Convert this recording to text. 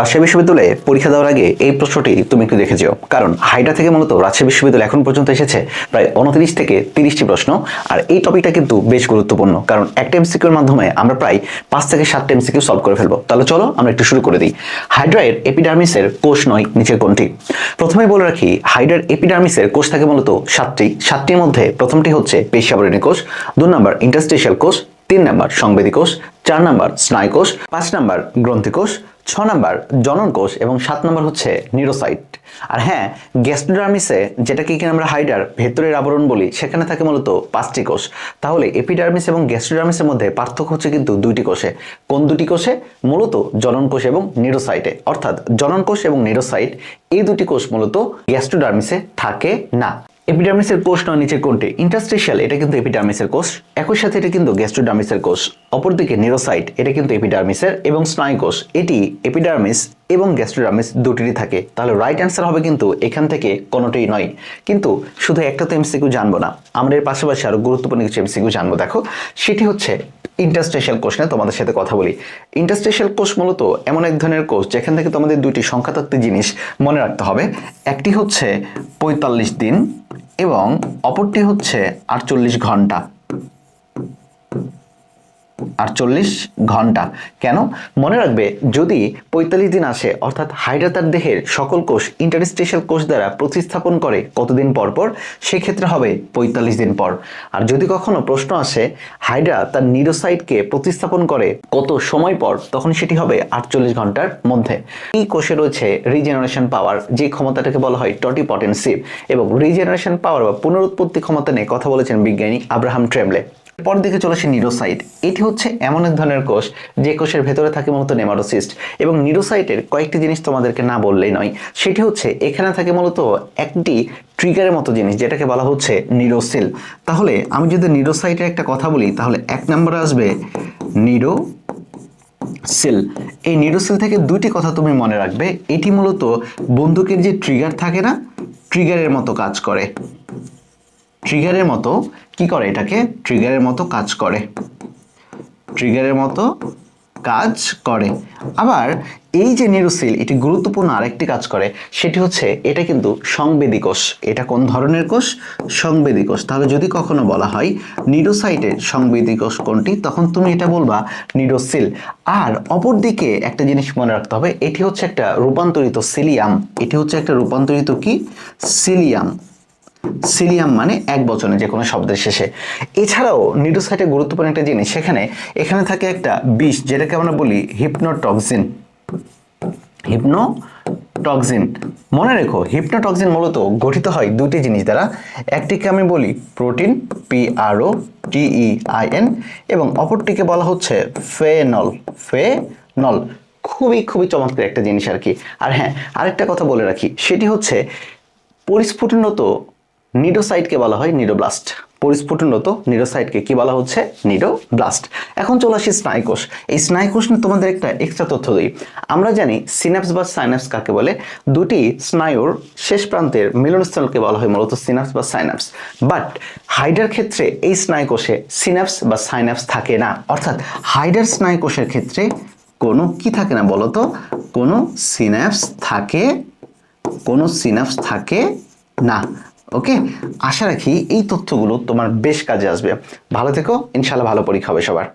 রাজশাহী বিশ্ববিদ্যালয়ে পরীক্ষা দেওয়ার আগে এই প্রশ্নটি তুমি একটু দেখে যেও। কারণ হাইডা থেকে মূলত রাজশাহী বিশ্ববিদ্যালয় এখন পর্যন্ত এসেছে প্রায় উনত্রিশ থেকে তিরিশটি প্রশ্ন, আর এই টপিকটা কিন্তু বেশ গুরুত্বপূর্ণ। কারণ একটা এমসিকিউর মাধ্যমে আমরা প্রায় পাঁচ থেকে সাতটা এমসিকিউ সলভ করে ফেলব। তাহলে চলো আমরা একটু শুরু করে দিই। হাইড্রায়ের এপিডার্মিসের কোষ নয়, নিচের কোনটি? প্রথমে বলে রাখি হাইড্রার এপিডার্মিসের কোষ থাকে মূলত সাতটি। সাতটির মধ্যে প্রথমটি হচ্ছে পেশিয়াবরণী কোষ দু নম্বর ইন্টারস্টেশিয়াল কোষ, তিন নাম্বার সংবেদী কোষ, চার নাম্বার স্নায়ু কোষ, পাঁচ নাম্বার গ্রন্থি কোষ ছ নাম্বার জনন কোষ এবং সাত নাম্বার হচ্ছে নিউরোসাইট। আর হ্যাঁ গ্যাস্ট্রোডার্মিসে যেটাকে কিনা আমরা হাইডার ভেতরের আবরণ বলি, সেখানে থাকে মূলত পাঁচটি কোষ। তাহলে এপিডার্মিস এবং গ্যাস্ট্রোডার্মিসের মধ্যে পার্থক্য হচ্ছে কিন্তু দুইটি কোষে। কোন দুটি কোষে? মূলত জনন কোষ এবং নিউরোসাইটে। অর্থাৎ জনন কোষ এবং নিউরোসাইট, এই দুটি কোষ মূলত গ্যাস্ট্রোডার্মিসে থাকে না। এপিডার্মিসের কোষ নয় নিচে কোনটি ইন্টারস্টেশিয়াল এটা কিন্তু এপিডার্মিসের কোষ। একই সাথে এটা কিন্তু গ্যাস্ট্রোডার্মিসের কোষ। অপরদিকে নিরোসাইট এটা কিন্তু এপিডার্মিসের এবং স্নায়ু কোষ এটি এপিডার্মিস এবং গ্যাস্ট্রোডার্মিস দুটিরই থাকে। তাহলে রাইট অ্যান্সার হবে কিন্তু এখান থেকে কোনোটাই নয়। কিন্তু শুধু একটা তো এমসিকিউ জানব না। আমরা এর পাশাপাশি আরও গুরুত্বপূর্ণ কিছু এমসিকিউ জানব। দেখো, সেটি হচ্ছে ইন্টারস্টেশিয়াল কোষ নিয়ে তোমাদের সাথে কথা বলি। ইন্টারস্টেশিয়াল কোষ মূলত এমন এক ধরনের কোষ যেখান থেকে তোমাদের দুটি সংখ্যাতাত্ত্বিক জিনিস মনে রাখতে হবে। একটি হচ্ছে পঁয়তাল্লিশ দিন এবং অপরটি হচ্ছে আটচল্লিশ ঘণ্টা। আটচল্লিশ ঘণ্টা। কেন? মনে রাখবে, যদি পঁয়তাল্লিশ দিন আসে, অর্থাৎ হাইড্রা তার দেহের সকল কোষ ইন্টারস্টেশিয়াল কোষ দ্বারা প্রতিস্থাপন করে কতদিন পর পর, সেক্ষেত্রে হবে পঁয়তাল্লিশ দিন পর। আর যদি কখনো প্রশ্ন আসে হাইড্রা তার নিরোসাইটকে প্রতিস্থাপন করে কত সময় পর, তখন সেটি হবে আটচল্লিশ ঘণ্টার মধ্যে। এই কোষে রয়েছে রিজেনারেশন পাওয়ার যে ক্ষমতাটাকে বলা হয় টটি টটিপটেন্সিভ এবং রিজেনারেশন পাওয়ার বা পুনরুৎপত্তি ক্ষমতা নিয়ে কথা বলেছেন বিজ্ঞানী আব্রাহাম ট্রেমলে পর দিকে চলে আসে নিউরোসাইট এটি হচ্ছে এমন এক ধরনের কোষ, যে কোষের ভেতরে থাকে মূলত নেমাটোসিস্ট। এবং নিউরোসাইটের কয়েকটি জিনিস তোমাদেরকে না বললেই নয়, সেটি হচ্ছে এখানে থাকে মূলত একটি ট্রিগারের মতো জিনিস, যেটাকে বলা হচ্ছে নিউরোসিল তাহলে আমি যদি নিউরোসাইটের একটা কথা বলি, তাহলে এক নম্বরে আসবে নিউরো সেল এই নিউরোসেল থেকে দুটি কথা তুমি মনে রাখবে। এটি মূলত বন্দুকের যে ট্রিগার থাকে না, ট্রিগারের মতো কাজ করে। ট্রিগারের মতো কি করে এটাকে? ট্রিগারের মতো কাজ করে। ট্রিগারের মতো কাজ করে। আবার এই যে নিউরোসেল এটি গুরুত্বপূর্ণ আরেকটি কাজ করে। সেটি হচ্ছে, এটা কিন্তু সংবেদী কোষ। এটা কোন ধরনের কোষ? সংবেদী কোষ। তাহলে যদি কখনো বলা হয়, নিউরোসাইটের সংবেদী কোষ কোনটি, তখন তুমি এটা বলবা নিউরোসিল আর অপরদিকে একটা জিনিস মনে রাখতে হবে, এটি হচ্ছে একটা রূপান্তরিত সিলিয়াম। এটি হচ্ছে একটা রূপান্তরিত কি? সিলিয়াম। সিলিয়াম মানে এক বচনে যে কোনো শব্দের শেষে। এছাড়াও নিউরোসাইটে গুরুত্বপূর্ণ একটা জিনিস, সেখানে, এখানে থাকে একটা বিষ, যেটাকে আমরা বলি হিপনোটক্সিন। হিপনোটক্সিন। মনে রেখো, হিপনোটক্সিন মূলত গঠিত হয় দুটি জিনিস দ্বারা। একটিকে আমি বলি protein, P R O T E I N, এবং অপরটিকে বলা হচ্ছে ফেনল। ফেনল। খুবই খুবই চমৎকার একটা জিনিস আর কি। আর হ্যাঁ আরেকটা কথা বলে রাখি, সেটি হচ্ছে পরিস্ফুটনত নিডোসাইটকে বলা হয় নিডোব্লাস্ট। পরিস্ফুটনত নিডোসাইটকে কি বলা হচ্ছে? নিডোব্লাস্ট। এখন চলে আসি স্নায়ুকোষ। এই স্নায়ুকোষ নিয়ে তোমাদের একটা এক্সট্রা তথ্য দিই। আমরা জানি সিনাপস বা সাইনাপস কাকে বলে? দুটি স্নায়ুর শেষ প্রান্তের মিলনস্থলকে বলা হয় মূলত সিনাপস বা সাইনাপস বাট হাইডার ক্ষেত্রে এই স্নায়ুকোষে সিনাপস বা সাইনাপস থাকে না। অর্থাৎ হাইডার স্নায়ুকোষের ক্ষেত্রে কোনো কি থাকে না বলতো? কোনো সিনাপস থাকে, কোনো সিনাপস থাকে না। ওকে আশা রাখি এই তথ্যগুলো তোমার বেশ কাজে আসবে। ভালো থেকো ইনশাল্লাহ ভালো পরীক্ষা হবে সবার।